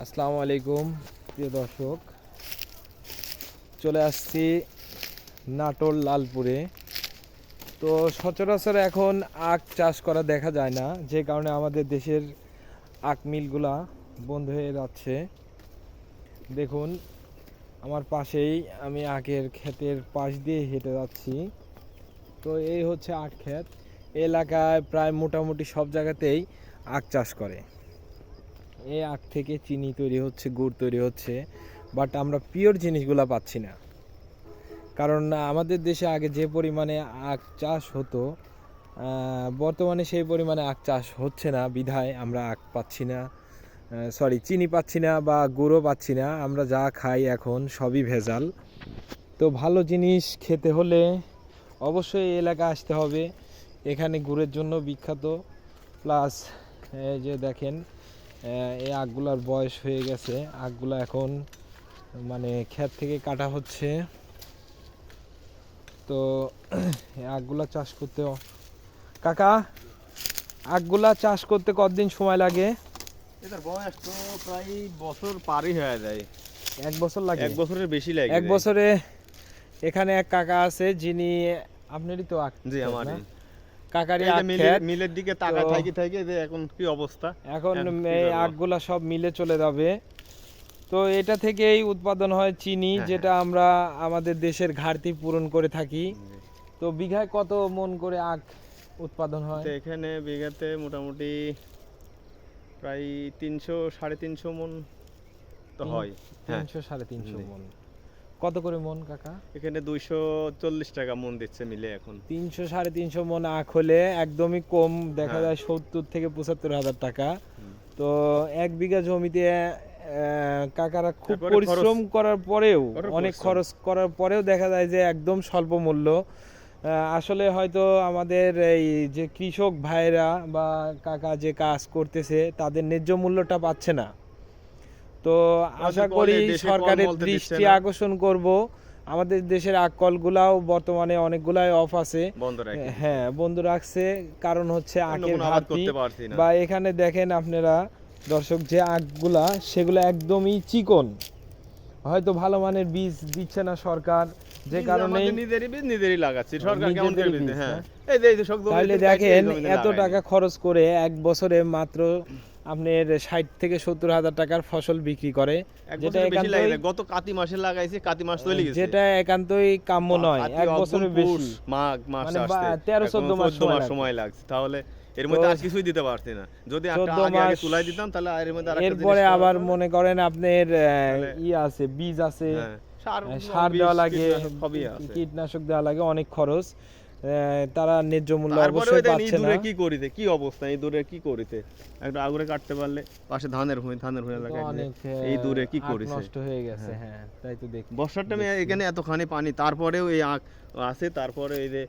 আসসালামু আলাইকুম, প্রিয় দর্শক। চলে আসছি নাটোর লালপুরে। তো সচরাচর এখন আখ চাষ করা দেখা যায় না, যে কারণে আমাদের দেশের আখ মিলগুলা বন্ধ হয়ে যাচ্ছে। দেখুন, আমার পাশেই আমি আখের ক্ষেতের পাশ দিয়ে হেঁটে যাচ্ছি। তো এই হচ্ছে আখ ক্ষেত। এলাকায় প্রায় মোটামুটি সব জায়গাতেই আখ চাষ করে। এই আখ থেকে চিনি তৈরি হচ্ছে, গুড় তৈরি হচ্ছে বাট আমরা পিওর জিনিসগুলো পাচ্ছি না। কারণ আমাদের দেশে আগে যে পরিমাণে আখ চাষ হতো বর্তমানে সেই পরিমাণে আখ চাষ হচ্ছে না, বিধায় আমরা আখ পাচ্ছি না সরি চিনি পাচ্ছি না বা গুড়ও পাচ্ছি না, আমরা যা খাই এখন সবই ভেজাল। তো ভালো জিনিস খেতে হলে অবশ্যই এলাকা আসতে হবে, এখানে গুড়ের জন্য বিখ্যাত প্লাস যে দেখেন এই আখগুলার বয়স হয়ে গেছে। আখগুলা এখন মানে ক্ষেত থেকে কাটা হচ্ছে। তো এই আখগুলা চাষ করতে কাকা আখগুলা চাষ করতে কতদিন সময় লাগে? এটার বয়স তো প্রায় বছর পারই হয়ে যায়। এক বছর লাগে? এক বছরের বেশি লাগে। এক বছরে এখানে এক কাকা আছে যিনি আপনারই তো জি ক্ষেত আমার না? কাকারই এই যে আখ মিলের দিকে তাকা থাকি থাকি যে এখন কি অবস্থা? এখন এই আখগুলা সব মিলে চলে যাবে। তো এটা থেকেই উৎপাদন হয় চিনি হ্যাঁ, যেটা আমরা আমাদের দেশের ঘাটতি পূরণ করে থাকি। তো বিঘায় কত মন করে আখ উৎপাদন হয়? এখানে বিঘাতে মোটামুটি প্রায় তিনশো সাড়ে তিনশো মন তো হয়। হ্যাঁ। তিনশো সাড়ে তিনশো মন। কত করে মন কাকা? এখানে দুইশো চল্লিশ টাকা মন দিচ্ছে মিলে এখন। তিনশো সাড়ে তিনশো মন আখ হলে একদমই কম দেখা হ্যাঁ। যায় সত্তর থেকে পঁচাত্তর হাজার টাকা। তো এক বিঘা জমিতে কাকারা খুব পরিশ্রম করার পরেও অনেক খরচ করার পরেও দেখা যায় যে একদম স্বল্প মূল্য। আসলে হয়তো আমাদের এই যে কৃষক ভাইরা বা কাকা যে কাজ করতেছে তাদের ন্যায্য মূল্যটা পাচ্ছে না। তো আশা করি সরকারের দৃষ্টি আকর্ষণ করব। আমাদের দেশের আকলগুলাও বর্তমানে অনেকগুলাই অফ আছে। হ্যাঁ বন্ধ রাখছে। কারণ হচ্ছে আখের ঘাটতি বা এখানে দেখেন আপনারা দর্শক যে আখগুলা সেগুলো একদমই চিকন। হয়তো ভালো মানের বীজ দিচ্ছে না সরকার যে কারণে নিজেরই বীজ নিজেরই লাগাচ্ছি। সরকার কেমন করে বীজ, হ্যাঁ। এই যে এই যে তাহলে দেখেন এত টাকা খরচ করে এক বছরে মাত্র আপনার ষাট থেকে সত্তর হাজার টাকার ফসল বিক্রি করে। যেটা। গত কাতি মাসে লাগাইছি কাতি মাস চলে গেছে। যেটা একান্তই কাম্য নয় এক বছরের বেশি। মাঘ মাস মানে আসতে মাস সময় মাস লাগছে। সময় লাগছে। তাহলে এর মধ্যে আর কিছুই দিতে পারছি না। যদি আগে আগে তুলাই দিতাম তাহলে এর মধ্যে আরেকটা এরপরে আবার মনে করেন আপনার ই আছে বীজ আছে। হ্যাঁ, সার বিষ, দেওয়া লাগে কীটনাশক দেওয়া লাগে অনেক খরচ। তারা ন্যায্য মূল্য অবশ্যই পাচ্ছে না। কি করিতে? কি অবস্থা? ইঁদুরে কি করিতে? একটা আগুরে কাটতে পারলে পাশে ধানের ভূমি ধানের ভূমি অনেক এই দূরে কি আখ নষ্ট হয়ে গেছে হ্যাঁ। তাই তো দেখি। বর্ষার টাইমে এখানে এতখানি পানি তারপরেও এই আখ আছে তারপরে এই যে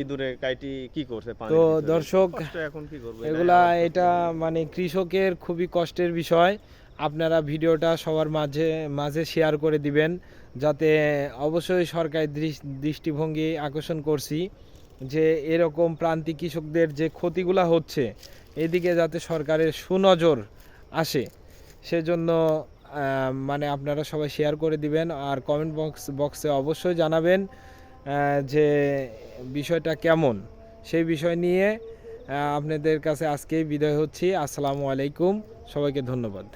ইঁদুরে কাইটি কি করছে পানি? তো দর্শক, এখন কি করবে? এগুলা এটা মানে কৃষকের খুবই কষ্টের বিষয়। আপনারা ভিডিওটা সবার মাঝে মাঝে শেয়ার করে দিবেন, যাতে অবশ্যই সরকারি দৃষ- দৃষ্টিভঙ্গি আকর্ষণ করছি যে এরকম প্রান্তিক কৃষকদের যে ক্ষতিগুলো হচ্ছে, এদিকে যাতে সরকারের সুনজর আসে, সেজন্য মানে আপনারা সবাই শেয়ার করে দিবেন আর কমেন্ট বক্স বক্সে অবশ্যই জানাবেন যে বিষয়টা কেমন। সেই বিষয় নিয়ে আপনাদের কাছে আজকেই বিদায় হচ্ছি। আসসালামু আলাইকুম। সবাইকে ধন্যবাদ।